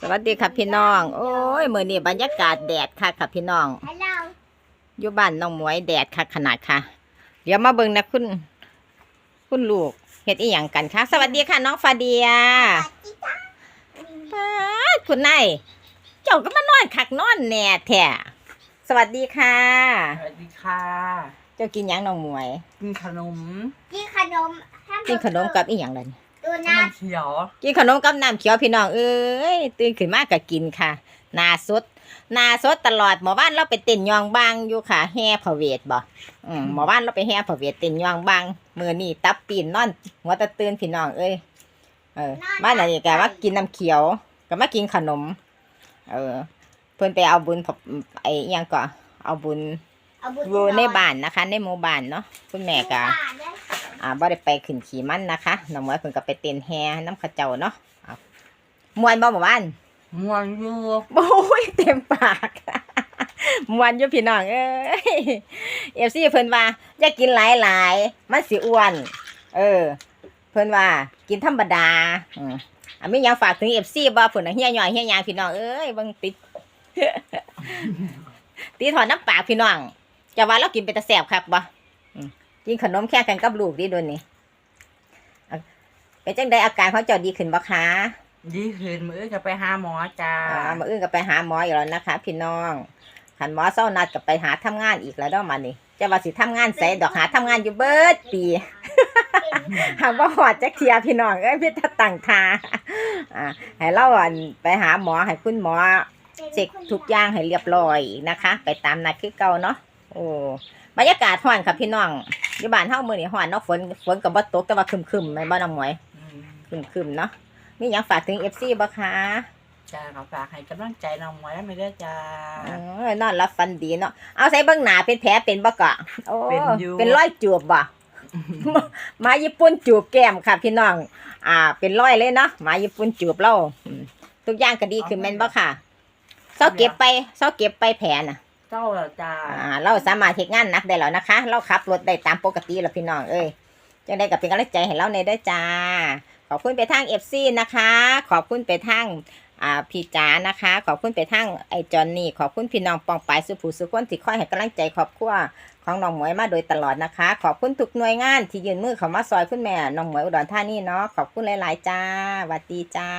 สวัสดีค่ะพี่น้อง โอ้ยมื้อนี้บรรยากาศแดดค่ะค่ะพี่น้องฮัลโหลอยู่บ้านน้องหมวยแดดค่ะขนาดค่ะ เดี๋ยวมาเบิ่งนะคุณ คุณลูกเฮ็ดอีหยังกันคะสวัสดีค่ะ น้องฟาเดียสวัสดีจ้าป๊าดคุณนายเจ้าก็มานอนคักนอนแหน่แท้สวัสดีค่ะ สวัสดีค่ะ เจ้ากินหยังน้องหมวย กินขนม กินขนมห้ากินขนมกับอีหยังล่ะ นี่ดูขนะนมเขียว กินขนมกับน้ำเขียวพี่น้องเอ้ยตื่นขึ้นมาก็กินค่ะหนาสดหนาสดตลอดหมอบ้านเราไปเต้นยองบางอยู่ค่ะแห่พระเวทบ่อืมหมอบ้านเราไปแห่พระเวทเต้นยองบางมือนี่ตับปีนนอนหัวตะตื่นพี่น้องเอ้ยเออบ้านไหนก็มากินน้ำเขียวก็มากินขนม เออ เพิ่นไปเอาบุญพระไอ้อิหยังก็เอาบุญเอาบุญอยู่ในบ้านนะคะ ในหมู่บ้านเนาะคุณแม่ก็ อ่าบ่ได้ไปขึ้นขี่มันนะคะน้องหมวยเพิ่นก็ไปเต้นแฮน้ำเข้าเจ้าเนาะเอามวนบ่หมู่บ้านมวนอยู่โอ้ยเต็มปากมวนอยู่พี่น้องเอ้ย FC เพิ่นว่าอย่ากินหลายๆมันสิอ้วน เออ เพิ่นว่ากินธรรมดาอืมอะมีหยังฝากถึง FC บ่เพิ่นน่ะเฮียย่อยเฮียยางพี่น้องเอ้ยเบิ่งติดตีถอนน้ำปากพี่น้องจะว่าเรากินไปแต่แสบคักบ่อืม กินขนมแค่กันกับลูกดิโดนนี่อะเป็นจังไดอาการเขาเจ้าดีขึ้นบ่คะดีขึ้นมือจะไปหาหมอจ้าอ่ามาอื่นก็ไปหาหมออยู่แล้วนะคะ พี่น้องขันหมอเศร้านัดก็ไปหาทำงานอีกแล้วเด้อมานี่จะว่าสิทำงานใส่ดอกหาทำงานอยู่เบิดปีหากว่าหอดจักเทียพี่น้องเอ้ยพี่ตาตั้งทาอ่าให้เราอันไปหาหมอให้คุณหมอเช็คทุกอย่างให้เรียบร้อยนะคะ ไปตามนัดคือเก่าเนาะโอ้บรรยากาศร้อนค่ะพี่น้อง อยู่บ้านเฮามื้อนี้ร้อนเนาะฝนฝนก็บ่ตกแต่ว่าครึมๆแม่นบ่น้องหมวยอืมครึมๆเนาะมีหยังฝากถึง FC บ่คะจ้าขอฝากให้กำลังใจน้องไว้ไม่ได้จ้าเออนอนรับฟันดีเนาะเอาใส่เบิ่งหน้าเป็นแผลเป็นบ่กะโอ้เป็นอยู่เป็นรอยจูบบ่หมาญี่ปุ่นจูบแก้มค่ะ พี่น้อง อ่า เป็นรอยเลยเนาะหมาญี่ปุ่นจูบเราอืมทุกอย่างก็ดีขึ้นแม่นบ่ค่ะเซาเก็บไปเซาเก็บไปแผลน่ะ เจ้าเหรอจ้าอ่าเราสามารถเฮ็ดงานหนักได้แล้วนะคะ เราขับรถได้ตามปกติแล้วพี่น้องเอ้ยจังได้กับเป็นกำลังใจให้เราในเด้จ้า ขอบคุณไปทาง FC นะคะ ขอบคุณไปทางอ่าพี่จ๋านะคะ ขอบคุณไปทางไอ้จอนนี่ ขอบคุณพี่น้องปองปายสุภูสุขคนที่คอยให้กำลังใจครอบครัวของน้องหมวยมาโดยตลอดนะคะ ขอบคุณทุกหน่วยงานที่ยืนมือเข้ามาซอยคุณแม่น้องหมวยอุดรธานีเนาะขอบคุณหลาย ๆ จ้าสวัสดีจ้า